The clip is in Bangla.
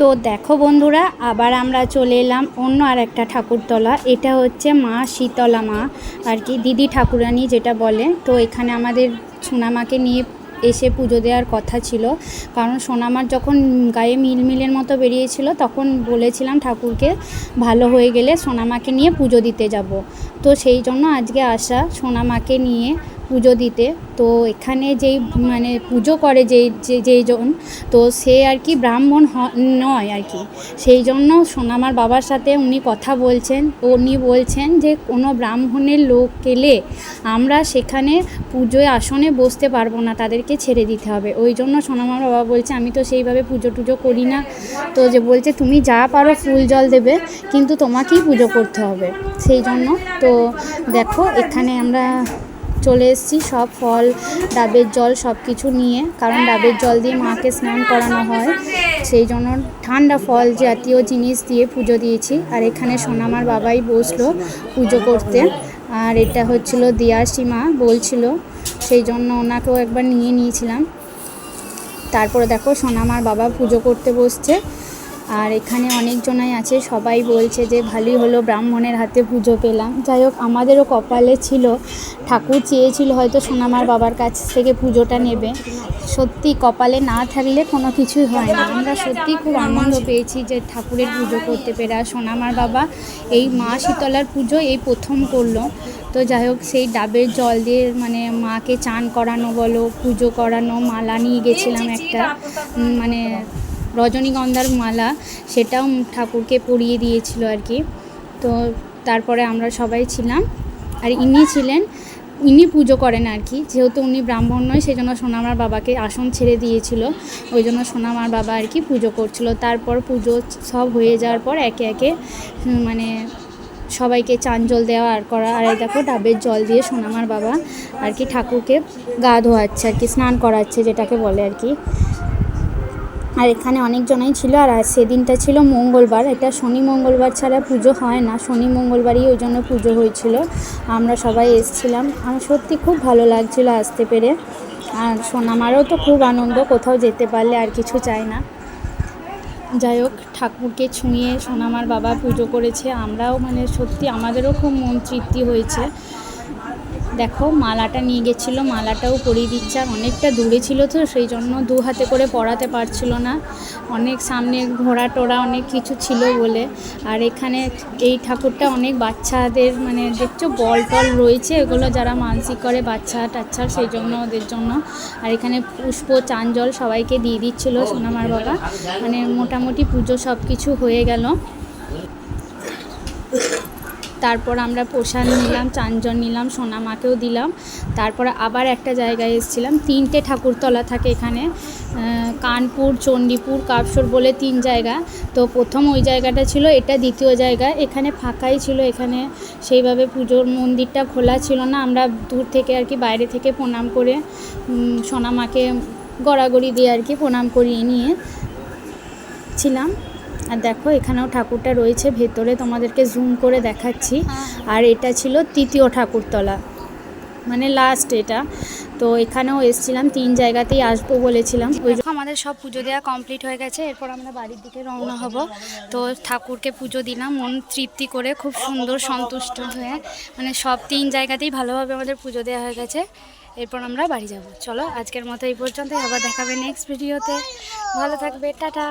তো দেখো বন্ধুরা, আবার আমরা চলে এলাম অন্য আর একটা ঠাকুরতলা। এটা হচ্ছে মা শীতলা মা আর কি, দিদি ঠাকুরানি যেটা বলে। তো এখানে আমাদের সোনামাকে নিয়ে এসে পুজো দেওয়ার কথা ছিল। কারণ সোনামার যখন গায়ে মিলমিলের মতো বেরিয়েছিল, তখন বলেছিলাম ঠাকুরকে, ভালো হয়ে গেলে সোনামাকে নিয়ে পুজো দিতে যাব। তো সেই জন্য আজকে আসা সোনামাকে নিয়ে পুজো দিতে। তো এখানে যেই মানে পুজো করে যেই যেইজন তো সে আর কি ব্রাহ্মণ নয় আর কি। সেই জন্য সোনামার বাবার সাথে উনি কথা বলছেন। উনি বলছেন যে, কোনো ব্রাহ্মণের লোক এলে আমরা সেখানে পুজোয় আসনে বসতে পারব না, তাদেরকে ছেড়ে দিতে হবে। ওই জন্য সোনামার বাবা বলছে, আমি তো সেইভাবে পুজো টুজো করি না। তো যে বলছে, তুমি যা পারো ফুল জল দেবে, কিন্তু তোমাকেই পুজো করতে হবে। সেই জন্য তো দেখো, এখানে আমরা চলে এসেছি, সব ফল, ডাবের জল সব কিছু নিয়ে। কারণ ডাবের জল দিয়ে মাকে স্নান করানো হয়। সেই জন্য ঠান্ডা ফল জাতীয় জিনিস দিয়ে পুজো দিয়েছি। আর এখানে সোনামার বাবাই বসল পুজো করতে। আর এটা হচ্ছিল দিয়ার সীমা বলছিল। সেই জন্য ওনাকেও একবার নিয়ে নিয়েছিলাম। তারপরে দেখো সোনামার বাবা পুজো করতে বসছে। আর এখানে অনেকজনাই আছে, সবাই বলছে যে ভালোই হলো, ব্রাহ্মণের হাতে পুজো পেলাম। যাই হোক, আমাদেরও কপালে ছিল, ঠাকুর চেয়েছিল হয়তো সোনামার বাবার কাছ থেকে পুজোটা নেবে। সত্যি কপালে না থাকলে কোনো কিছুই হয় না। আমরা সত্যি খুব আনন্দ পেয়েছি যে ঠাকুরের পুজো করতে পেরে। আর সোনামার বাবা এই মা শীতলার পুজো এই প্রথম করল। তো যাই হোক, সেই ডাবের জল দিয়ে মানে মাকে চান করানো বলো, পুজো করানো, মালা নিয়ে গেছিলাম একটা। মানে রজনীগন্ধার মালা সেটাও ঠাকুরকে পরিয়ে দিয়েছিল আর কি। তো তারপরে আমরা সবাই ছিলাম আর ইনি ছিলেন, ইনি পুজো করেন আর কি। যেহেতু উনি ব্রাহ্মণ নয় সেই জন্য সোনামার বাবাকে আসন ছেড়ে দিয়েছিল। ওই জন্য সোনামার বাবা আর কি পুজো করছিল। তারপর পুজো সব হয়ে যাওয়ার পর একে একে মানে সবাইকে চান জল দেওয়া আর করা। আর দেখো, ডাবের জল দিয়ে সোনামার বাবা আর কি ঠাকুরকে গা ধোয়াচ্ছে আর কি, স্নান করাচ্ছে যেটাকে বলে আর কি। আর এখানে অনেকজনাই ছিল আর সেদিনটা ছিল মঙ্গলবার। এটা শনি মঙ্গলবার ছাড়া পুজো হয় না। শনি মঙ্গলবারই ওই জন্য পুজো হয়েছিল। আমরা সবাই এসেছিলাম। আমার সত্যি খুব ভালো লাগছিল আসতে পেরে। আর সোনামারও তো খুব আনন্দ, কোথাও যেতে পারলে আর কিছু চাই না। যাই হোক, ঠাকুরকে ছুঁয়ে সোনামার বাবা পুজো করেছে। আমরাও মানে সত্যি আমাদেরও খুব মন তৃপ্তি হয়েছে। দেখো, মালাটা নিয়ে গেছিল, মালাটাও পরিয়ে দিচ্ছে, আর অনেকটা দূরে ছিল তো, সেই জন্য দু হাতে করে পরাতে পারছিল না। অনেক সামনে ঘোড়া টোড়া অনেক কিছু ছিল বলে। আর এখানে এই ঠাকুরটা অনেক বাচ্চাদের মানে দেখছ, বল টল রয়েছে, এগুলো যারা মানসিক করে বাচ্চা টাচ্চার, সেই জন্য ওদের জন্য। আর এখানে পুষ্প চাঞ্জল সবাইকে দিয়ে দিচ্ছিল সোনামার বাবা। মানে মোটামুটি পুজো সব কিছু হয়ে গেল। তারপর আমরা প্রসাদ নিলাম চাঞ্জন নিলাম, সোনামাকেও দিলাম। তারপর আবার একটা জায়গায় এসেছিলাম। তিনটে ঠাকুরতলা থাকে এখানে। কানপুর, চণ্ডীপুর, কাপসর বলে তিন জায়গা। তো প্রথম ওই জায়গাটা ছিল, এটা দ্বিতীয় জায়গা। এখানে ফাঁকাই ছিল এখানে। সেইভাবে পুজোর মন্দিরটা খোলা ছিল না। আমরা দূর থেকে আর কি বাইরে থেকে প্রণাম করে সোনামাকে গড়াগড়ি দিয়ে আর কি প্রণাম করিয়ে নিয়ে ছিলাম। আর দেখো এখানেও ঠাকুরটা রয়েছে ভেতরে তোমাদেরকে জুম করে দেখাচ্ছি। আর এটা ছিল তৃতীয় ঠাকুরতলা মানে লাস্ট এটা। তো এখানেও এসছিলাম তিন জায়গাতেই আসব বলেছিলাম। ওই জন্য আমাদের সব পুজো দেওয়া কমপ্লিট হয়ে গেছে এরপর আমরা বাড়ির দিকে রওনা হব। তো ঠাকুরকে পুজো দিলাম মন তৃপ্তি করে খুব সুন্দর সন্তুষ্ট হয়ে। মানে সব তিন জায়গাতেই ভালোভাবে আমাদের পুজো দেওয়া হয়ে গেছে। এরপর আমরা বাড়ি যাব। চলো আজকের মতো এই পর্যন্তই আবার দেখাবে নেক্সট ভিডিওতে ভালো থাকবে টাটা।